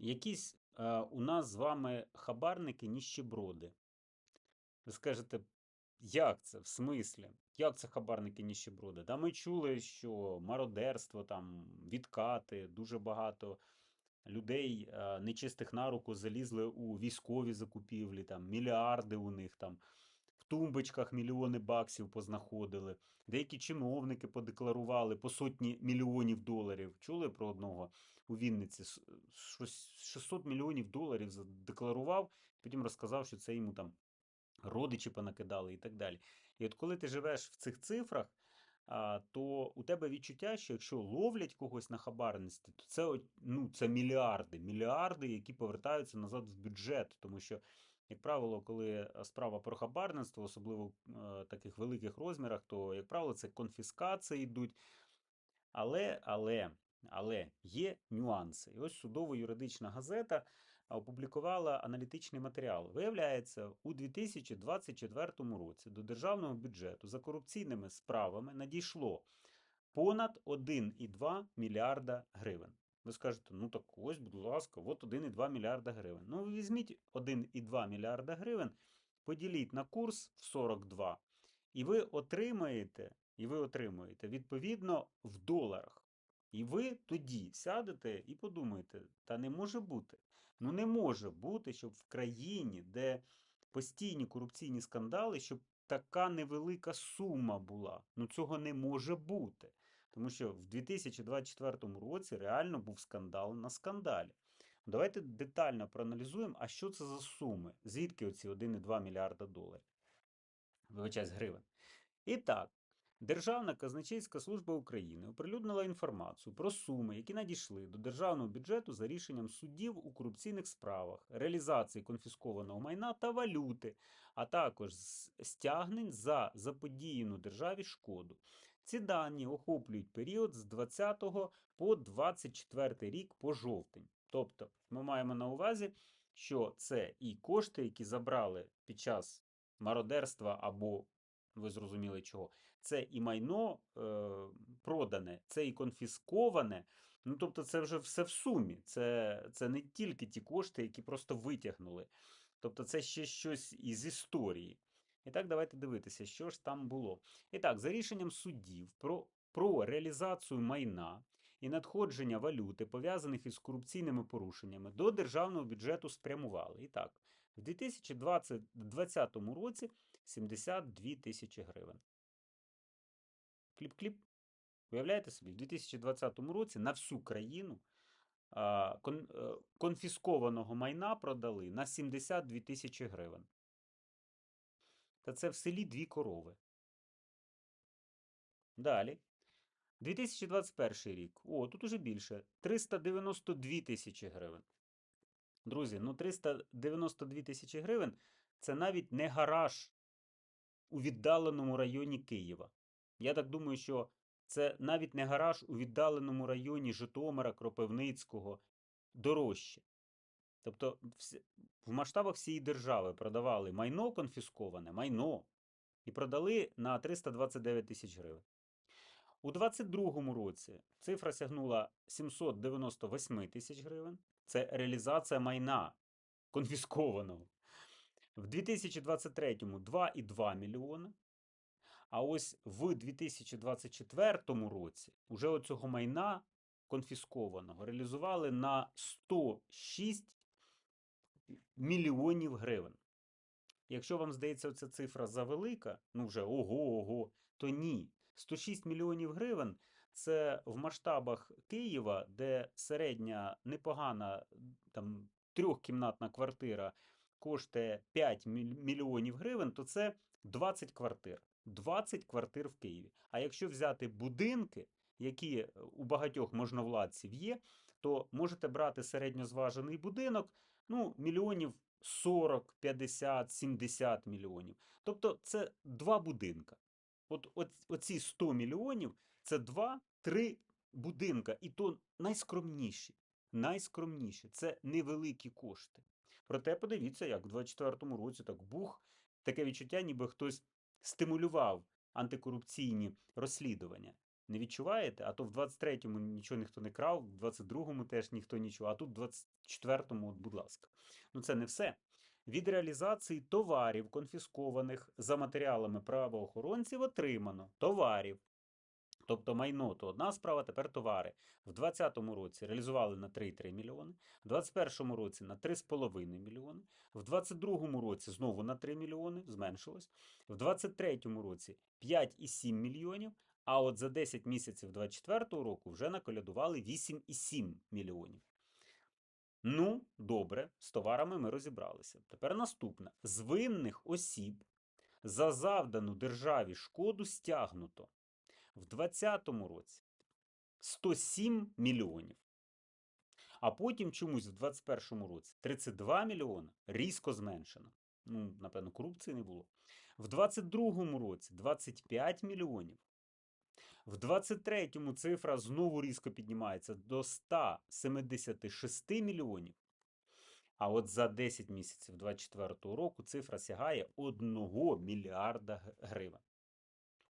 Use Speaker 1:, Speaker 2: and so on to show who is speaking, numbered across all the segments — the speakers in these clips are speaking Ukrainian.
Speaker 1: якісь е, у нас з вами хабарники ніщеброди. Ви скажете, як це? В смислі? Як це хабарники ніщеброди? Та ми чули, що мародерство, там, відкати, дуже багато людей е, нечистих на руку залізли у військові закупівлі, там, мільярди у них там. Тумбочках мільйони баксів познаходили. Деякі чиновники подекларували по сотні мільйонів доларів. Чули про одного у Вінниці? Щось 600 мільйонів доларів задекларував, потім розказав, що це йому там родичі понакидали і так далі. І от коли ти живеш в цих цифрах, то у тебе відчуття, що якщо ловлять когось на хабарництві, то це, ну, це мільярди, мільярди, які повертаються назад в бюджет. Тому що, як правило, коли справа про хабарництво, особливо в таких великих розмірах, то, як правило, це конфіскації йдуть. Але, але, але є нюанси. І ось судово-юридична газета опублікувала аналітичний матеріал. Виявляється, у 2024 році до державного бюджету за корупційними справами надійшло понад 1,2 мільярда гривень. Ви скажете, ну так ось, будь ласка, от 1,2 мільярда гривень. Ну, візьміть 1,2 мільярда гривень, поділіть на курс в 42, і ви отримаєте, і ви отримуєте відповідно в доларах. І ви тоді сядете і подумаєте, та не може бути. Ну не може бути, щоб в країні, де постійні корупційні скандали, щоб така невелика сума була. Ну цього не може бути. Тому що в 2024 році реально був скандал на скандалі. Давайте детально проаналізуємо, а що це за суми, звідки оці 1,2 мільярда доларів. Вибачаюсь, гривень. І так, Державна казначейська служба України оприлюднила інформацію про суми, які надійшли до державного бюджету за рішенням суддів у корупційних справах, реалізації конфіскованого майна та валюти, а також стягнень за заподіяну державі шкоду. Ці дані охоплюють період з 20 по 24 рік по жовтень. Тобто, ми маємо на увазі, що це і кошти, які забрали під час мародерства або ви зрозуміли чого. Це і майно е, продане, це і конфісковане. Ну, тобто, це вже все в сумі. Це, це не тільки ті кошти, які просто витягнули. Тобто, це ще щось із історії. І так, давайте дивитися, що ж там було. І так, за рішенням суддів про, про реалізацію майна і надходження валюти, пов'язаних із корупційними порушеннями, до державного бюджету спрямували. І так, в 2020 році 72 тисячі гривень. Кліп-кліп. Уявляєте собі, в 2020 році на всю країну е, конфіскованого майна продали на 72 тисячі гривень. Та це в селі дві корови. Далі. 2021 рік. О, тут уже більше. 392 тисячі гривень. Друзі, ну 392 тисячі гривень це навіть не гараж у віддаленому районі Києва. Я так думаю, що це навіть не гараж у віддаленому районі Житомира, Кропивницького, дорожче. Тобто в масштабах всієї держави продавали майно конфісковане, майно, і продали на 329 тисяч гривень. У 2022 році цифра сягнула 798 тисяч гривень. Це реалізація майна конфіскованого. В 2023 2,2 мільйона. А ось в 2024 році уже оцього майна конфіскованого реалізували на 106 мільйонів гривень. Якщо вам здається ця цифра завелика, ну вже ого, ого, то ні. 106 мільйонів гривень це в масштабах Києва, де середня непогана там трьохкімнатна квартира коштує 5 мільйонів гривень, то це 20 квартир. 20 квартир в Києві. А якщо взяти будинки, які е, у багатьох можновладців є, то можете брати середньозважений будинок, ну, мільйонів 40, 50, 70 мільйонів. Тобто це два будинка. От, от оці 100 мільйонів це 2-3 будинка, і то найскромніші. Найскромніші. Це невеликі кошти. Проте подивіться, як в 24-му році так бух, таке відчуття, ніби хтось стимулював антикорупційні розслідування. Не відчуваєте? А то в 23-му нічого ніхто не крав, в 22-му теж ніхто нічого, а тут в 24-му, от, будь ласка. Ну це не все. Від реалізації товарів, конфіскованих за матеріалами правоохоронців, отримано товарів. Тобто майно то одна справа, тепер товари. В 2020 році реалізували на 3,3 мільйони, в 2021 році на 3,5 мільйони, в 2022 році знову на 3 мільйони, зменшилось, в 2023 році 5,7 мільйонів, а от за 10 місяців 2024 року вже наколядували 8,7 мільйонів. Ну, добре, з товарами ми розібралися. Тепер наступне: з винних осіб за завдану державі шкоду стягнуто в 2020 році 107 мільйонів. А потім чомусь в 2021 році 32 мільйони різко зменшено. Ну, напевно, корупції не було. В 2022 році 25 мільйонів. В 23-му цифра знову різко піднімається до 176 мільйонів. А от за 10 місяців 2024 року цифра сягає 1 мільярда гривень.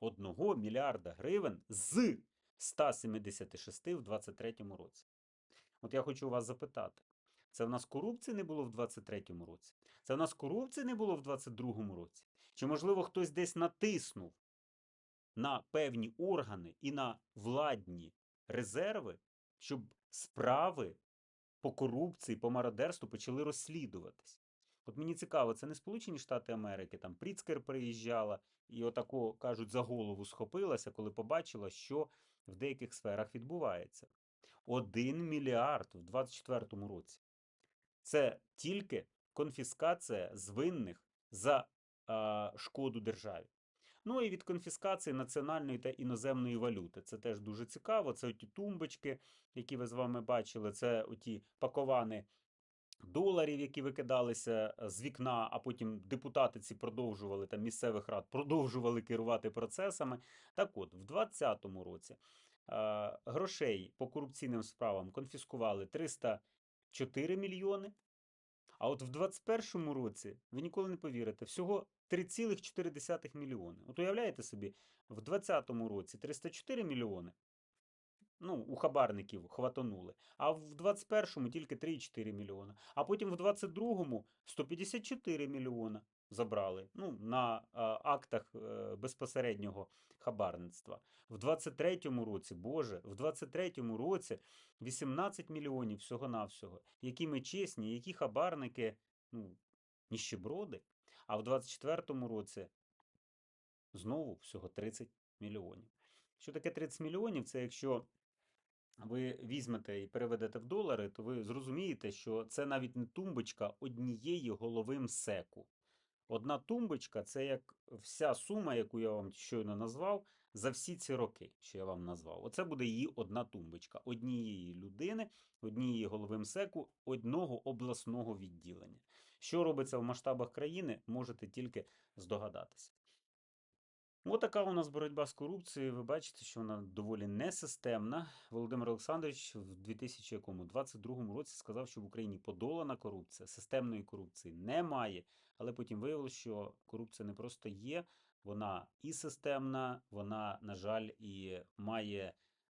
Speaker 1: 1 мільярда гривень з 176 в 2023 році. От я хочу вас запитати: це в нас корупції не було в 2023 році? Це в нас корупції не було в 2022 році? Чи, можливо, хтось десь натиснув на певні органи і на владні резерви, щоб справи по корупції, по мародерству почали розслідуватись? От мені цікаво, це не Сполучені Штати Америки, там Пріцкер приїжджала і отако, кажуть, за голову схопилася, коли побачила, що в деяких сферах відбувається. Один мільярд в 2024 році. Це тільки конфіскація з винних за а, шкоду державі. Ну і від конфіскації національної та іноземної валюти. Це теж дуже цікаво. Це оті тумбочки, які ви з вами бачили, це оті паковани доларів, які викидалися е, з вікна, а потім депутати ці продовжували там місцевих рад, продовжували керувати процесами. Так от, в 2020 році е, грошей по корупційним справам конфіскували 304 мільйони. А от в 2021 році, ви ніколи не повірите, всього 3,4 мільйони. От уявляєте собі, в 2020 році 304 мільйони, ну, у хабарників хватонули, а в 21-му тільки 3,4 мільйона. А потім в 22-му 154 мільйона забрали ну, на а, актах е, безпосереднього хабарництва. В 23-му році, Боже, в 23-му році 18 мільйонів всього-навсього. Які ми чесні, які хабарники, ну, ніщеброди. А в 24-му році знову всього 30 мільйонів. Що таке 30 мільйонів? Це якщо ви візьмете і переведете в долари, то ви зрозумієте, що це навіть не тумбочка однієї голови МСЕКу. Одна тумбочка це як вся сума, яку я вам щойно назвав, за всі ці роки, що я вам назвав. Оце буде її одна тумбочка однієї людини, однієї голови МСЕКу, одного обласного відділення. Що робиться в масштабах країни, можете тільки здогадатися. Отака у нас боротьба з корупцією. Ви бачите, що вона доволі несистемна. Володимир Олександрович в 2022 році сказав, що в Україні подолана корупція, системної корупції немає. Але потім виявилося, що корупція не просто є, вона і системна, вона, на жаль, і має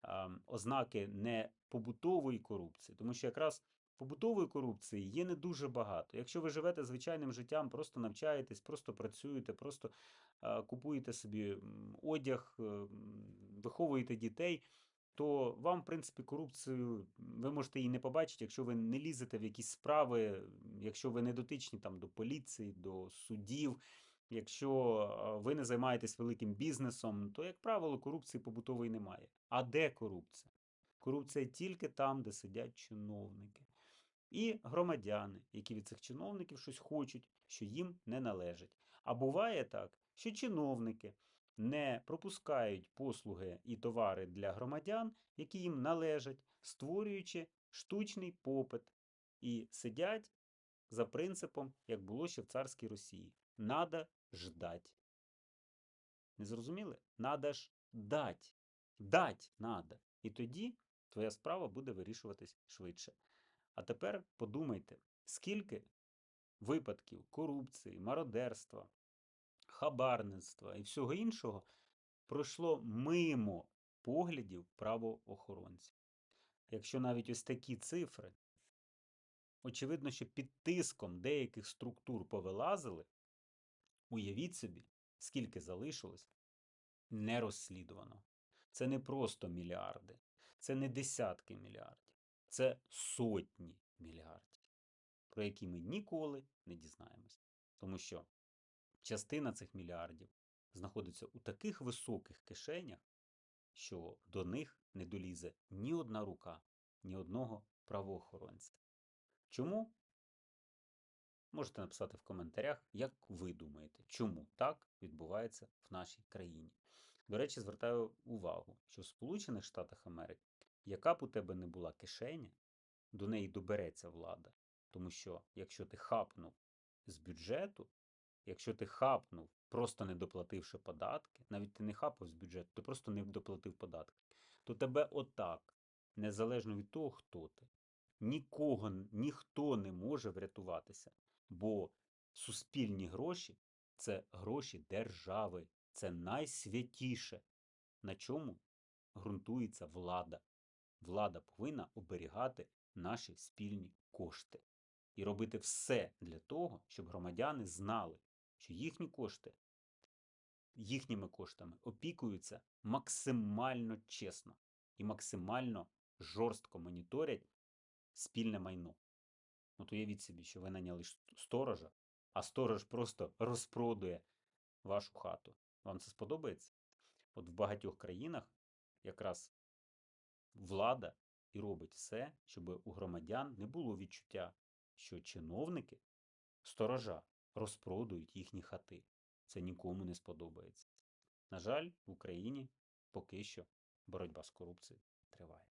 Speaker 1: а, ознаки не побутової корупції, тому що якраз побутової корупції є не дуже багато. Якщо ви живете звичайним життям, просто навчаєтесь, просто працюєте, просто купуєте собі одяг, е, виховуєте дітей. То вам, в принципі, корупцію ви можете її не побачити, якщо ви не лізете в якісь справи, якщо ви не дотичні там до поліції, до судів, якщо ви не займаєтесь великим бізнесом, то, як правило, корупції побутової немає. А де корупція? Корупція тільки там, де сидять чиновники. І громадяни, які від цих чиновників щось хочуть, що їм не належить. А буває так, що чиновники не пропускають послуги і товари для громадян, які їм належать, створюючи штучний попит, і сидять за принципом, як було ще в царській Росії. Надо ждать. Не зрозуміли? Надо ж дать. Дать надо. І тоді твоя справа буде вирішуватись швидше. А тепер подумайте, скільки випадків корупції, мародерства, хабарництва і всього іншого пройшло мимо поглядів правоохоронців. Якщо навіть ось такі цифри, очевидно, що під тиском деяких структур повилазили, уявіть собі, скільки залишилось не розслідувано. Це не просто мільярди, це не десятки мільярдів, це сотні мільярдів, про які ми ніколи не дізнаємось. Тому що частина цих мільярдів знаходиться у таких високих кишенях, що до них не долізе ні одна рука, ні одного правоохоронця. Чому? Можете написати в коментарях, як ви думаєте, чому так відбувається в нашій країні. До речі, звертаю увагу, що в Сполучених Штатах Америки, яка б у тебе не була кишеня, до неї добереться влада. Тому що якщо ти хапнув з бюджету, якщо ти хапнув, просто не доплативши податки, навіть ти не хапав з бюджету, ти просто не доплатив податки, то тебе отак, незалежно від того, хто ти, нікого, ніхто не може врятуватися, бо суспільні гроші це гроші держави, це найсвятіше, на чому ґрунтується влада. Влада повинна оберігати наші спільні кошти і робити все для того, щоб громадяни знали, що їхні кошти їхніми коштами опікуються максимально чесно і максимально жорстко моніторять спільне майно. От уявіть собі, що ви наняли сторожа, а сторож просто розпродує вашу хату. Вам це сподобається? От в багатьох країнах якраз влада і робить все, щоб у громадян не було відчуття, що чиновники, сторожа, розпродують їхні хати. Це нікому не сподобається. На жаль, в Україні поки що боротьба з корупцією триває.